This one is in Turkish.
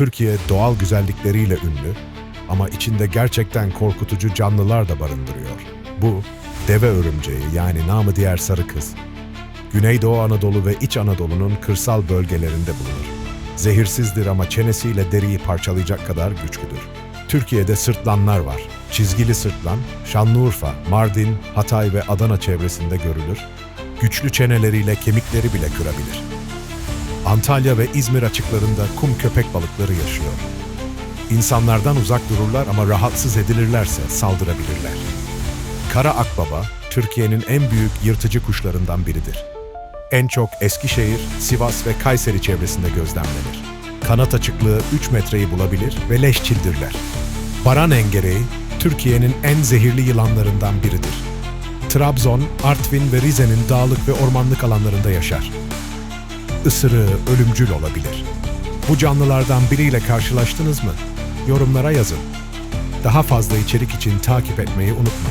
Türkiye doğal güzellikleriyle ünlü ama içinde gerçekten korkutucu canlılar da barındırıyor. Bu, deve örümceği yani namı diğer sarı kız. Güneydoğu Anadolu ve İç Anadolu'nun kırsal bölgelerinde bulunur. Zehirsizdir ama çenesiyle deriyi parçalayacak kadar güçlüdür. Türkiye'de sırtlanlar var. Çizgili sırtlan, Şanlıurfa, Mardin, Hatay ve Adana çevresinde görülür. Güçlü çeneleriyle kemikleri bile kırabilir. Antalya ve İzmir açıklarında kum köpek balıkları yaşıyor. İnsanlardan uzak dururlar ama rahatsız edilirlerse saldırabilirler. Kara akbaba, Türkiye'nin en büyük yırtıcı kuşlarından biridir. En çok Eskişehir, Sivas ve Kayseri çevresinde gözlemlenir. Kanat açıklığı 3 metreyi bulabilir ve leşçildirler. Baran engereği, Türkiye'nin en zehirli yılanlarından biridir. Trabzon, Artvin ve Rize'nin dağlık ve ormanlık alanlarında yaşar. Isırığı ölümcül olabilir. Bu canlılardan biriyle karşılaştınız mı? Yorumlara yazın. Daha fazla içerik için takip etmeyi unutma.